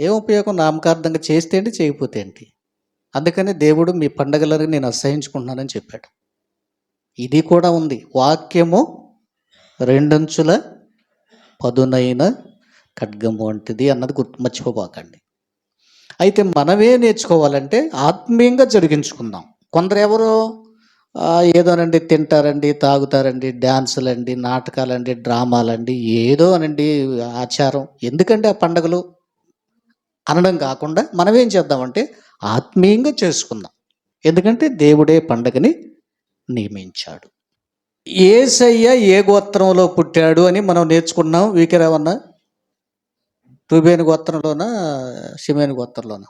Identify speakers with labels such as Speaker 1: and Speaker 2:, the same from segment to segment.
Speaker 1: ఏం ఉపయోగం? నామకార్థంగా చేస్తే ఏంటి? చేయకపోతే ఏంటి? అందుకని దేవుడు మీ పండగలను నేను అసహించుకుంటున్నానని చెప్పాడు. ఇది కూడా ఉంది. వాక్యము రెండంచుల పదునైన ఖడ్గము వంటిది అన్నది గుర్తు మర్చిపోబాకండి. అయితే మనమే నేర్చుకోవాలంటే ఆత్మీయంగా జరిగించుకుందాం. కొందరు ఎవరో ఏదోనండి తింటారండి తాగుతారండి డ్యాన్సులండి నాటకాలండి డ్రామాలండి ఏదో అనండి ఆచారం. ఎందుకంటే ఆ పండగలు? అనడం కాకుండా మనం ఏం చేద్దామంటే ఆత్మీయంగా చేసుకుందాం. ఎందుకంటే దేవుడే పండగని నియమించాడు. ఏసయ్య ఏ గోత్రంలో పుట్టాడు అని మనం నేర్చుకున్నాం. వీకిరావన్నా రూబేని గోత్రంలోనా? సిమేని గోత్రంలోనా?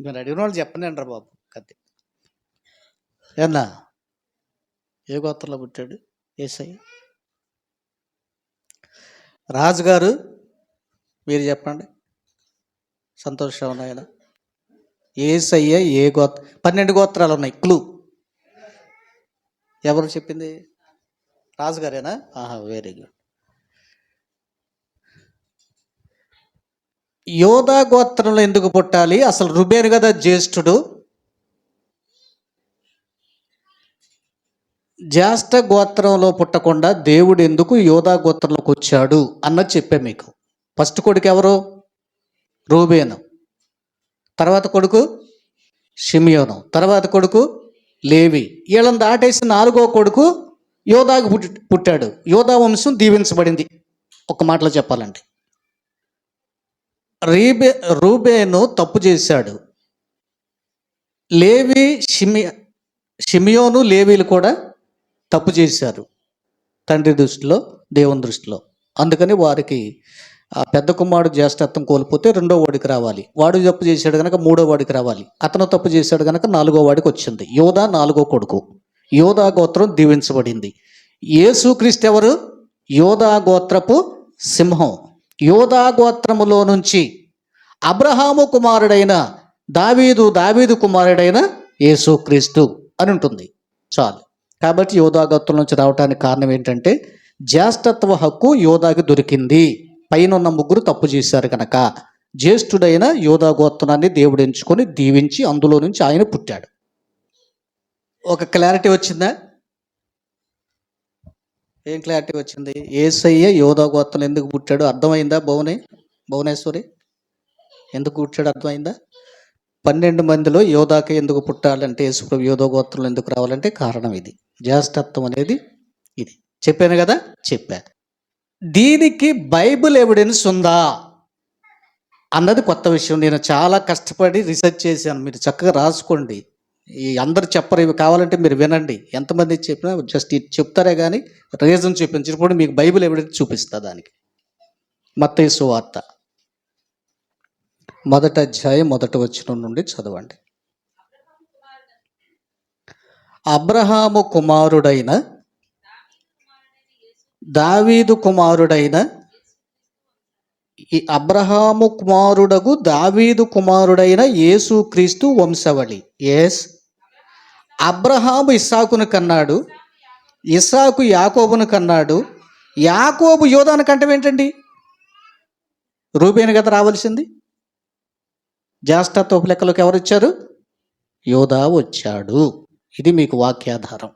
Speaker 1: మీరు అడిగిన వాళ్ళు చెప్పనండ్ర బాబు కత్తి. ఏనా ఏ గోత్రంలో పుట్టాడు? ఏసయ్య? రాజుగారు మీరు చెప్పండి. సంతోషం నాయన ఏసయ్య ఏ గోత్ర పన్నెండు గోత్రాలు ఉన్నాయి. క్లూ. ఎవరు చెప్పింది? రాజుగారేనా? ఆహా వెరీ గుడ్ యోధా గోత్రంలో ఎందుకు పుట్టాలి? అసలు రుబేను కదా జ్యేష్ఠుడు. జ్యేష్ఠ గోత్రంలో పుట్టకుండా దేవుడు ఎందుకు యోధా గోత్రంలోకి వచ్చాడు అన్నది చెప్పే మీకు. ఫస్ట్ కొడుకు ఎవరు? రూబేను. తర్వాత కొడుకు షిమియోను. తర్వాత కొడుకు లేవి. వీళ్ళని దాటేసి నాలుగో కొడుకు యోధాకు పుట్టి పుట్టాడు. యోధా వంశం దీవించబడింది. ఒక మాటలో చెప్పాలంటే. రీబే రూబేను తప్పు చేశాడు. లేవి షిమి షిమియోను లేవీలు కూడా తప్పు చేశారు. తండ్రి దృష్టిలో దేవుని దృష్టిలో. అందుకని వారికి పెద్ద కుమారుడు జ్యేష్ఠత్వం కోల్పోతే రెండో వాడికి రావాలి. వాడు తప్పు చేశాడు కనుక మూడో వాడికి రావాలి. అతను తప్పు చేశాడు కనుక నాలుగో వాడికి వచ్చింది. యోధా నాలుగో కొడుకు. యోధా గోత్రం దీవించబడింది. యేసుక్రీస్తు ఎవరు? యోధా గోత్రపు సింహం. యోధా గోత్రములో నుంచి అబ్రహాము కుమారుడైన దావీదు దావీదు కుమారుడైన యేసుక్రీస్తు అని ఉంటుంది. చాలు. కాబట్టి యోధా గోత్రం నుంచి రావడానికి కారణం ఏంటంటే జ్యేష్ఠత్వ హక్కు యోధాకి దొరికింది. పైన ఉన్న ముగ్గురు తప్పు చేశారు కనుక జ్యేష్ఠుడైన యోధా గోత్రాన్ని దేవుడు ఎంచుకొని దీవించి అందులో నుంచి ఆయన పుట్టాడు. ఒక క్లారిటీ వచ్చిందా? ఏం క్లారిటీ వచ్చింది? ఏసయ్య యోధా గోత్రం ఎందుకు పుట్టాడు? అర్థమైందా భువనే? భువనేశ్వరి? ఎందుకు పుట్టాడు? అర్థమైందా? పన్నెండు మందిలో యోధాకి ఎందుకు పుట్టాలంటే యేసుప్రభు యోధా గోత్రంలో ఎందుకు రావాలంటే కారణం ఇది. జ్యేష్ఠత్వం అనేది ఇది. చెప్పాను కదా? చెప్పాను. దీనికి బైబిల్ ఎవిడెన్స్ ఉందా? అన్నది కొత్త విషయం. నేను చాలా కష్టపడి రీసెర్చ్ చేశాను. మీరు చక్కగా రాసుకోండి. ఈ అందరు చెప్పరు ఇవి కావాలంటే మీరు వినండి. ఎంతమంది చెప్పినా జస్ట్ ఇది చెప్తారే కానీ రీజన్ చూపించినప్పుడు మీకు బైబిల్ ఎవిడెన్స్ చూపిస్తా దానికి. మత్తయి వార్త. మొదట అధ్యాయం మొదట వచ్చిన నుండి చదవండి. అబ్రహాము కుమారుడైన దావీదు కుమారుడైన ఈ అబ్రహాము కుమారుడగు దావీదు కుమారుడైన యేసుక్రీస్తు వంశవళి. ఎస్ అబ్రహాము ఇస్సాకును కన్నాడు. ఇస్సాకు యాకోబును కన్నాడు. యాకోబు యోధాను కంటే ఏంటండి? రూబేను కదా రావాల్సింది. జ్యేష్ఠత్వపు లెక్కలోకి ఎవరు వచ్చారు యోధా వచ్చాడు. ఇది మీకు వాక్యాధారం.